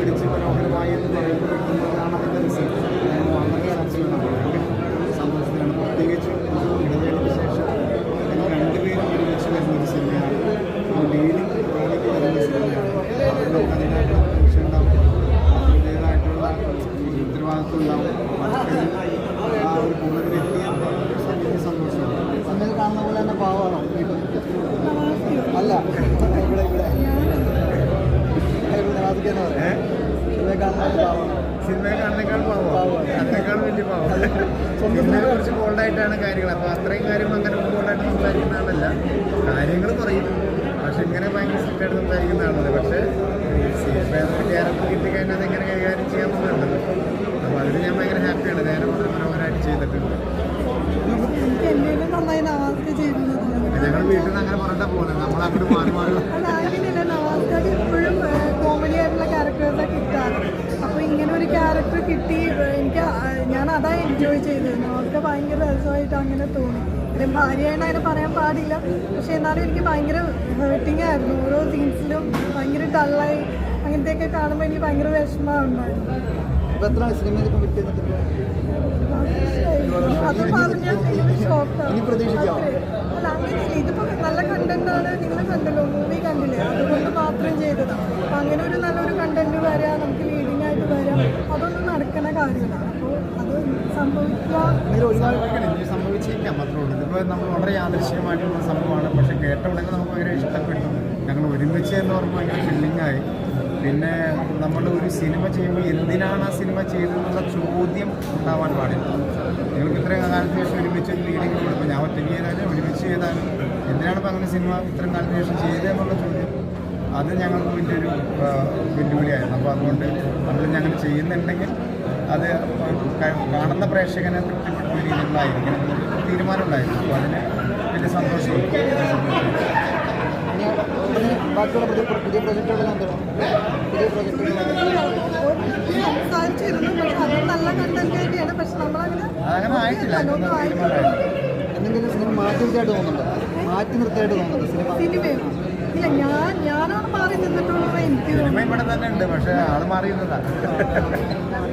പിടിച്ച് മനോഹരമായി എന്ന് പറയുന്നത് കിട്ടുന്നതാണ് അതിന്റെ റിസൾട്ട് വളരെ സാറ്റിസ്ഫൈഡ് സന്തോഷത്തിലാണ് പ്രത്യേകിച്ച് ഇടവേളയ്ക്ക് ശേഷം രണ്ടുപേരും ഒരുമിച്ച് വരുന്ന ഒരു സിനിമയാണ് ലീഡിങ് റോളിൽ വരുന്ന സിനിമയാണ് അതുകൊണ്ട് അതിനായിട്ടുള്ള ടെൻഷൻ ഉണ്ടാവും അതിന്റേതായിട്ടുള്ള ഉത്തരവാദിത്വം ഉണ്ടാവും ആ ഒരു കൂടുതലെത്തിയ എനിക്ക് സന്തോഷമാണ് അങ്ങനെ കാണുന്ന പോലെ തന്നെ പാവമാണോ അല്ല ഇവിടെ ഇവിടെ ഇവിടെ സിനിമയെ കാണുന്നേക്കാൾ പാവമാണ് അതിനേക്കാൾ വലിയ പാവമാണ് സിനിമയെ കുറിച്ച് ബോൾഡായിട്ടാണ് കാര്യങ്ങൾ അപ്പോൾ അത്രയും കാര്യങ്ങൾ അങ്ങനെ ബോൾഡായിട്ട് സംസാരിക്കുന്ന ആളല്ല കാര്യങ്ങൾ കുറയും പക്ഷെ ഇങ്ങനെ ഭയങ്കര സ്ട്രിക്റ്റായിട്ട് സംസാരിക്കുന്ന ആളല്ല പക്ഷേ സിനിമ ക്യാരക്ടർ കിട്ടിക്കഴിഞ്ഞാൽ അതെങ്ങനെ കൈകാര്യം ചെയ്യാമെന്നുണ്ടല്ലോ അപ്പോൾ അതിൽ ഞാൻ ഭയങ്കര ഹാപ്പിയാണ് നേരെ വളരെ മനോഹരമായിട്ട് ചെയ്തിട്ടുണ്ട് ഞങ്ങൾ വീട്ടിൽ നിന്ന് അങ്ങനെ പറഞ്ഞാൽ പോകുന്നത് നമ്മൾ അങ്ങോട്ട് മാറി മാറി അല്ല അങ്ങനെയല്ല നവാസ്കക്ക് എപ്പോഴും കോമഡി ആയിട്ടുള്ള ക്യാരക്ടേഴ്സാണ് കിട്ടാറ് അപ്പോൾ ഇങ്ങനെ കിട്ടി. എനിക്ക് ഞാൻ അതാ എൻജോയ് ചെയ്തത് അവർക്ക് ഭയങ്കര രസമായിട്ട് അങ്ങനെ തോന്നി. എന്റെ ഭാര്യയാണ് അതിനെ പറയാൻ പാടില്ല. പക്ഷേ എന്നാലും എനിക്ക് ഭയങ്കര ഹേർട്ടിങ് ആയിരുന്നു. ഓരോ സീൻസിലും ഭയങ്കര ഡള്ളായി അങ്ങനത്തെയൊക്കെ കാണുമ്പോൾ എനിക്ക് ഭയങ്കര വിഷമമുണ്ടായിരുന്നു അത് പറഞ്ഞാൽ ഷോക്കാണ്. അല്ല അങ്ങനെയില്ല. ഇതിപ്പോ നല്ല കണ്ടന്റ് ആണ്. നിങ്ങൾ കണ്ടല്ലോ. മൂവി കണ്ടില്ലേ? അതുകൊണ്ട് മാത്രം ചെയ്തതാണ് അങ്ങനെ ഒരു നല്ലൊരു കണ്ടന്റ് വരാം സംഭവിക്കുക ഇങ്ങനെ ഒരുപാട് ഇനി സംഭവിച്ചേക്കാം മാത്രമേ ഉള്ളൂ. ഇതിപ്പോൾ നമ്മൾ വളരെ യാദൃശ്യമായിട്ടുള്ള സംഭവമാണ്. പക്ഷെ കേട്ട ഉടനെ നമുക്ക് ഭയങ്കര ഇഷ്ടപ്പെട്ടു. ഞങ്ങൾ ഒരുമിച്ച് എന്ന് പറയുമ്പോൾ ഭയങ്കര ഫില്ലിങ്ങായി പിന്നെ നമ്മൾ ഒരു സിനിമ ചെയ്യുമ്പോൾ എന്തിനാണ് ആ സിനിമ ചെയ്തതെന്നുള്ള ചോദ്യം ഉണ്ടാവാൻ പാടില്ല. നിങ്ങൾക്ക് ഇത്രയും കാലത്തിന് ശേഷം ഒരുമിച്ച് ഒരു ലീഡിങ് കൊടുക്കും ഞാൻ ഒറ്റയ്ക്ക് ചെയ്താലും ഒരുമിച്ച് ചെയ്താലും എന്തിനാണ് ഇപ്പോൾ അങ്ങനെ സിനിമ ഇത്രയും കാലത്തിന് ശേഷം ചെയ്തതെന്നുള്ള ചോദ്യം? അത് ഞങ്ങൾക്ക് വലിയൊരു വെല്ലുവിളിയായിരുന്നു. അപ്പോൾ അതുകൊണ്ട് നമ്മൾ ഞങ്ങൾ ചെയ്യുന്നുണ്ടെങ്കിൽ അത് കാണുന്ന പ്രേക്ഷകനെ തൃപ്തിപ്പെടുന്ന രീതിയിലുള്ളതായിരിക്കണം എന്നൊരു തീരുമാനമുണ്ടായിരുന്നു. അപ്പോൾ അതിന് വലിയ സന്തോഷമുണ്ട് അങ്ങനെ ആയിട്ടില്ല. എന്തെങ്കിലും സിനിമ മാറ്റി നിർത്തിയായിട്ട് തോന്നുന്നുണ്ടോ? മാറ്റി നിർത്തിയായിട്ട് തോന്നുന്നുണ്ടോ സിനിമ സിനിമയോ ഇല്ല ഞാൻ ഞാനാണ് മാറി നിന്നിട്ടുള്ളൂ എനിക്ക് സിനിമ തോന്നുന്നു ഇവിടെ തന്നെ ഉണ്ട് പക്ഷേ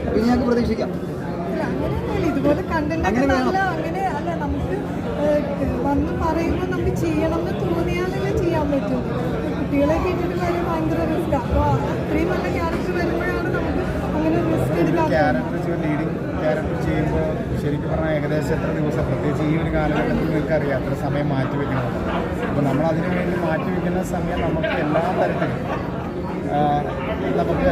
ഇനി ഞങ്ങൾക്ക് പ്രതീക്ഷിക്കാം. അല്ല, അങ്ങനെയൊന്നുമില്ല. ഇതുപോലെ കണ്ടന്റ് ഒക്കെ നല്ല അങ്ങനെ അല്ല നമുക്ക് ഏഹ്, വന്ന് പറയുമ്പോൾ നമുക്ക് ചെയ്യണം എന്ന് തോന്നിയാലല്ലേ ചെയ്യാൻ പറ്റും. കുട്ടികളെ കേട്ടിട്ട് കാര്യം ഭയങ്കര റിസ്ക് അപ്പോൾ അത്രയും നല്ല ക്യാരക്ടർ വരുമ്പോഴാണ് നമുക്ക് അങ്ങനെ റിസ്ക് എടുക്കാൻ ക്യാരക്ടർ ചെയ്യുമ്പോൾ ശരിക്കും പറഞ്ഞാൽ ഏകദേശം എത്ര ദിവസം പ്രത്യേകിച്ച് ഈ ഒരു കാലഘട്ടത്തിൽ നിങ്ങൾക്ക് അറിയാം എത്ര സമയം മാറ്റി വെക്കണം. അതിനു വേണ്ടി മാറ്റി വെക്കുന്ന സമയം നമുക്ക് എല്ലാ തരത്തിലും നമുക്ക്